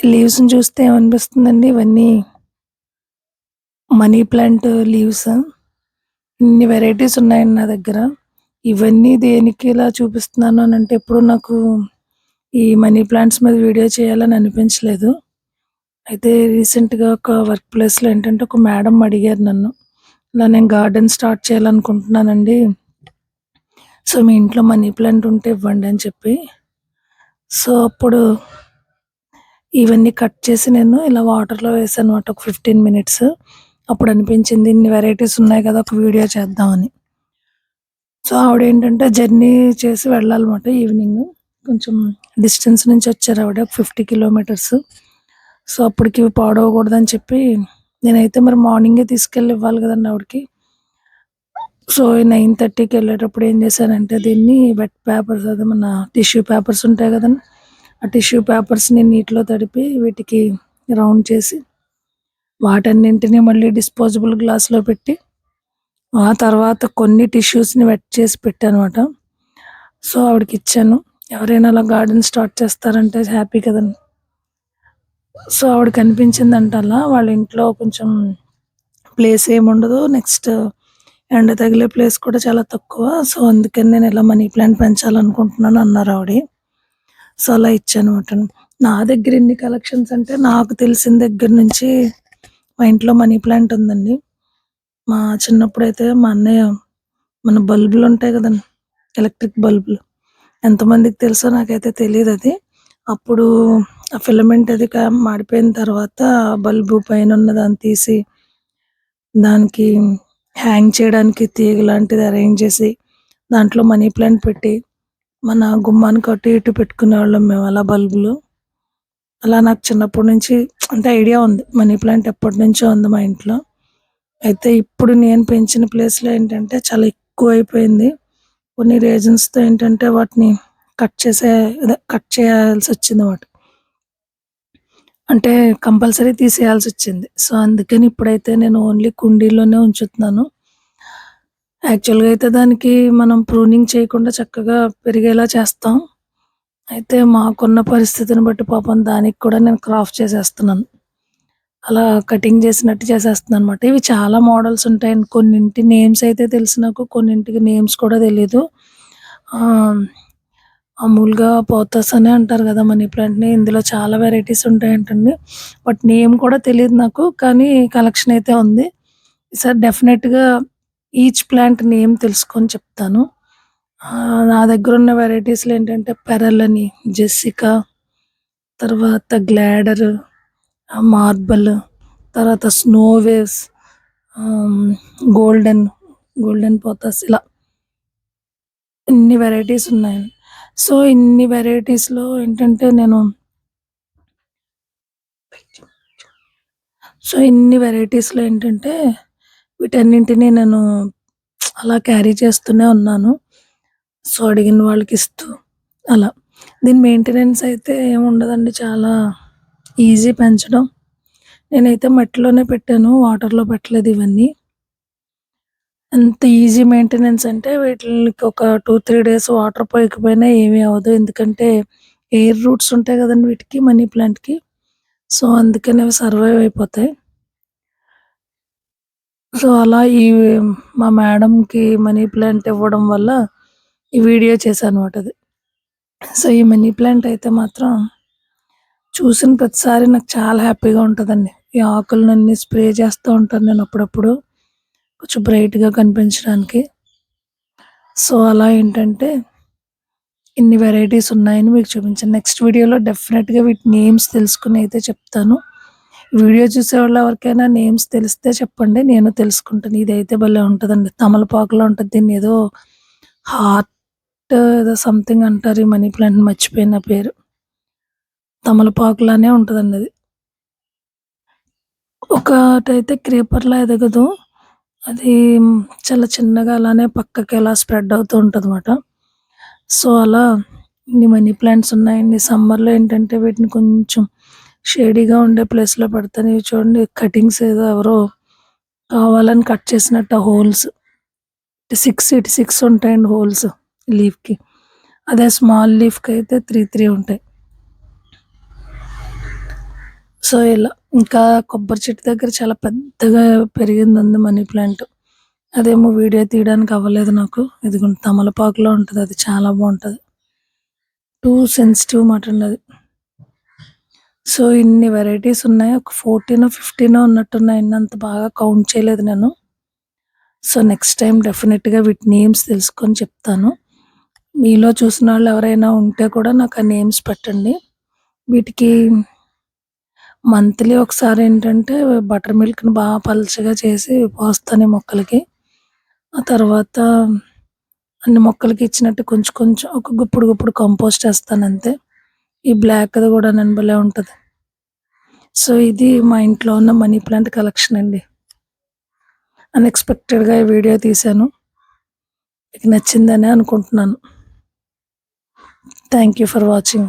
లీవ్స్‌ని చూస్తే ఏమనిపిస్తుందండి ఇవన్నీ మనీ ప్లాంట్ లీవ్స్. ఇన్ని వెరైటీస్ ఉన్నాయండి నా దగ్గర. ఇవన్నీ దేనికి ఇలా చూపిస్తున్నాను అని అంటే ఎప్పుడు నాకు ఈ మనీ ప్లాంట్స్ మీద వీడియో చేయాలని అనిపించలేదు. అయితే రీసెంట్‌గా ఒక వర్క్ ప్లేస్‌లో ఏంటంటే ఒక మేడం అడిగారు నన్ను. ఇలా నేను గార్డెన్ స్టార్ట్ చేయాలనుకుంటున్నానండి. సో, మీ ఇంట్లో మనీ ప్లాంట్ ఉంటే ఇవ్వండి అని చెప్పి. సో, అప్పుడు ఇవన్నీ కట్ చేసి నేను ఇలా వాటర్‌లో వేసానన్నమాట ఒక 15 మినిట్స్. అప్పుడు అనిపించింది ఇన్ని వెరైటీస్ ఉన్నాయి కదా! ఒక వీడియో చేద్దామని. సో, ఆవిడ ఏంటంటే జర్నీ చేసి వెళ్ళాలన్నమాట ఈవినింగ్. కొంచెం డిస్టెన్స్ నుంచి వచ్చారు ఆవిడ ఫిఫ్టీ కిలోమీటర్స్. సో, అప్పటికి పాడవకూడదని చెప్పి నేనైతే మరి మార్నింగే తీసుకెళ్ళి ఇవ్వాలి కదండి ఆవిడకి. సో, 9:30కి వెళ్ళేటప్పుడు ఏం చేశానంటే దీన్ని వెట్ పేపర్స్ అదే మన టిష్యూ పేపర్స్ ఉంటాయి కదండీ! ఆ టిష్యూ పేపర్స్‌ని నీటిలో తడిపి వీటికి రౌండ్ చేసి వాటన్నింటిని మళ్ళీ డిస్పోజబుల్ గ్లాస్‌లో పెట్టి ఆ తర్వాత కొన్ని టిష్యూస్‌ని వెట్ చేసి పెట్టానమాట సో, ఆవిడకిచ్చాను. ఎవరైనా అలా గార్డెన్ స్టార్ట్ చేస్తారంటే హ్యాపీ కదండి సో, ఆవిడ అనిపించిందంట అలా వాళ్ళ ఇంట్లో కొంచెం ప్లేస్ ఏముండదు. నెక్స్ట్ ఎండ తగిలే ప్లేస్ కూడా చాలా తక్కువ. సో, అందుకని నేను ఇలా మనీ ప్లాంట్ పెంచాలనుకుంటున్నాను అన్నారావిడ. సో, అలా ఇచ్చానన్నమాట. నా దగ్గర ఎన్ని కలెక్షన్స్ అంటే నాకు తెలిసిన దగ్గర నుంచి మా ఇంట్లో మనీ ప్లాంట్ ఉందండి. మా చిన్నప్పుడు అయితే మా అన్నయ్య మన బల్బులు ఉంటాయి కదండి ఎలక్ట్రిక్ బల్బులు. ఎంతమందికి తెలుసో నాకైతే అది అప్పుడు ఆ ఫిలమెంట్ అది క మాడిపోయిన తర్వాత బల్బు పైన ఉన్న దాన్ని తీసి దానికి హ్యాంగ్ చేయడానికి తీగ లాంటిది అరేంజ్ చేసి దాంట్లో మనీ ప్లాంట్ పెట్టి మన గుమ్మానికి అటు ఇటు పెట్టుకునే వాళ్ళం మేము అలా బల్బులు. అలా నాకు చిన్నప్పటి నుంచి అంటే ఐడియా ఉంది. మనీ ప్లాంట్ ఎప్పటినుంచో ఉంది మా ఇంట్లో. అయితే ఇప్పుడు నేను పెంచిన ప్లేస్‌లో ఏంటంటే చాలా ఎక్కువ అయిపోయింది కొన్ని రీజన్స్‌తో ఏంటంటే వాటిని కట్ చేసే కట్ చేయాల్సి వచ్చింది చేయాల్సొచ్చిందన్నమాట. అంటే కంపల్సరీ తీసేయాల్సి వచ్చింది సో, అందుకని ఇప్పుడైతే నేను ఓన్లీ కుండీలోనే ఉంచుతున్నాను. యాక్చువల్‌గా అయితే దానికి మనం ప్రూనింగ్ చేయకుండా చక్కగా పెరిగేలా చేస్తాం. అయితే మాకున్న పరిస్థితిని బట్టి పాపం దానికి కూడా నేను క్రాఫ్ట్ చేసేస్తున్నాను. అలా కటింగ్ చేసినట్టు చేసేస్తున్నాను అనమాట ఇవి చాలా మోడల్స్ ఉంటాయి కొన్నింటి నేమ్స్ అయితే తెలుసు నాకు. కొన్నింటికి నేమ్స్ కూడా తెలీదు. మామూలుగా పోతస్ అనే అంటారు కదా! మనీ ప్లాంట్‌ని. ఇందులో చాలా వెరైటీస్ ఉంటాయంటండి. బట్ నేమ్ కూడా తెలియదు నాకు. కానీ కలెక్షన్ అయితే ఉంది. సార్ డెఫినెట్గా ఈచ్ ప్లాంట్ నేమ్ తెలుసుకొని చెప్తాను. నా దగ్గర ఉన్న వెరైటీస్‌లో ఏంటంటే పెరల్ అని, జెస్సికా, తర్వాత గ్లాడర్, మార్బల్, తర్వాత snow waves, golden, golden pothos ఇలా. ఇన్ని వెరైటీస్ ఉన్నాయి సో, ఇన్ని వెరైటీస్‌లో ఏంటంటే నేను సో, ఇన్ని వెరైటీస్‌లో ఏంటంటే వీటన్నింటిని నేను అలా క్యారీ చేస్తూనే ఉన్నాను. సో, అడిగిన వాళ్ళకి ఇస్తూ అలా. దీని మెయింటెనెన్స్ అయితే ఏముండదండి. చాలా ఈజీ పెంచడం. నేనైతే మట్టిలోనే పెట్టాను. వాటర్‌లో పెట్టలేదు ఇవన్నీ. ఎంత ఈజీ మెయింటెనెన్స్ అంటే వీటికి ఒక 2, 3 డేస్ వాటర్ పోయకపోయినా ఏమీ అవ్వదు. ఎందుకంటే ఎయిర్ రూట్స్ ఉంటాయి కదండీ వీటికి మనీ ప్లాంట్‌కి. సో, అందుకని అవి సర్వైవ్ అయిపోతాయి. సో, అలా ఈ మా మేడంకి మనీ ప్లాంట్ ఇవ్వడం వల్ల ఈ వీడియో చేశానన్నమాట అది. సో, ఈ మనీ ప్లాంట్ అయితే మాత్రం చూసిన ప్రతిసారి నాకు చాలా హ్యాపీగా ఉంటుందండి ఈ ఆకులన్నీ స్ప్రే చేస్తూ ఉంటాను నేను అప్పుడప్పుడు. కొంచెం బ్రైట్‌గా కనిపించడానికి. సో, అలా ఏంటంటే ఇన్ని వెరైటీస్ ఉన్నాయని మీకు చూపించాను. నెక్స్ట్ వీడియోలో డెఫినెట్గా వీటి నేమ్స్ తెలుసుకుని అయితే చెప్తాను. వీడియో చూసే వాళ్ళు ఎవరికైనా నేమ్స్ తెలిస్తే చెప్పండి. నేను తెలుసుకుంటాను. ఇదైతే భలే ఉంటుందండి తమలపాకులో ఉంటుంది దీన్ని ఏదో హార్ట్ ఏదో సంథింగ్ అంటారు ఈ మనీ ప్లాంట్ మర్చిపోయిన పేరు. తమలపాకులానే ఉంటదండి అది. ఒకటైతే క్రీపర్‌లా ఎదగదు. అది చాలా చిన్నగా అలానే పక్కకి అలా స్ప్రెడ్ అవుతూ ఉంటదన్నమాట. సో, అలా ఇన్ని మనీ ప్లాంట్స్ ఉన్నాయండి. సమ్మర్‌లో ఏంటంటే వీటిని కొంచెం షేడీగా ఉండే ప్లేస్‌లో పెడతాను. ఇవి చూడండి కటింగ్స్ ఏదో ఎవరో కావాలని కట్ చేసినట్టు హోల్స్ హోల్స్. సిక్స్ ఇటు సిక్స్ ఉంటాయండి హోల్స్ లీఫ్‌కి. అదే స్మాల్ లీఫ్కి అయితే త్రీ త్రీ ఉంటాయి. సో ఇలా ఇంకా కొబ్బరి చెట్టు దగ్గర చాలా పెద్దగా పెరిగింది ఉంది మనీ ప్లాంట్ అదేమో వీడియో తీయడానికి అవ్వలేదు నాకు ఇది తమలపాకులో ఉంటుంది అది చాలా బాగుంటుంది టూ సెన్సిటివ్ మాట అండి అది సో ఇన్ని వెరైటీస్ ఉన్నాయి. ఒక ఫోర్టీన్ ఫిఫ్టీన్ ఉన్నట్టున్నాయి. అంత బాగా కౌంట్ చేయలేదు నేను. సో నెక్స్ట్ టైం డెఫినెట్గా వీటి నేమ్స్ తెలుసుకొని చెప్తాను. మీలో చూసిన వాళ్ళు ఎవరైనా ఉంటే కూడా నాకు ఆ నేమ్స్ పెట్టండి. వీటికి మంత్లీ ఒకసారి ఏంటంటే బటర్ మిల్క్ని బాగా పలుచగా చేసి పోస్తాను ఈ మొక్కలకి. ఆ తర్వాత అన్ని మొక్కలకి ఇచ్చినట్టు కొంచెం కొంచెం ఒక గుప్పుడు గుప్పుడు కంపోస్ట్ వేస్తాను అంతే. ఈ బ్లాక్ది కూడా నన్బలే భలే ఉంటుంది. సో ఇది మా ఇంట్లో ఉన్న మనీ ప్లాంట్ కలెక్షన్ అండి. అన్ఎక్స్పెక్టెడ్గా ఈ వీడియో తీశాను. మీకు నచ్చిందని అనుకుంటున్నాను. Thank you for watching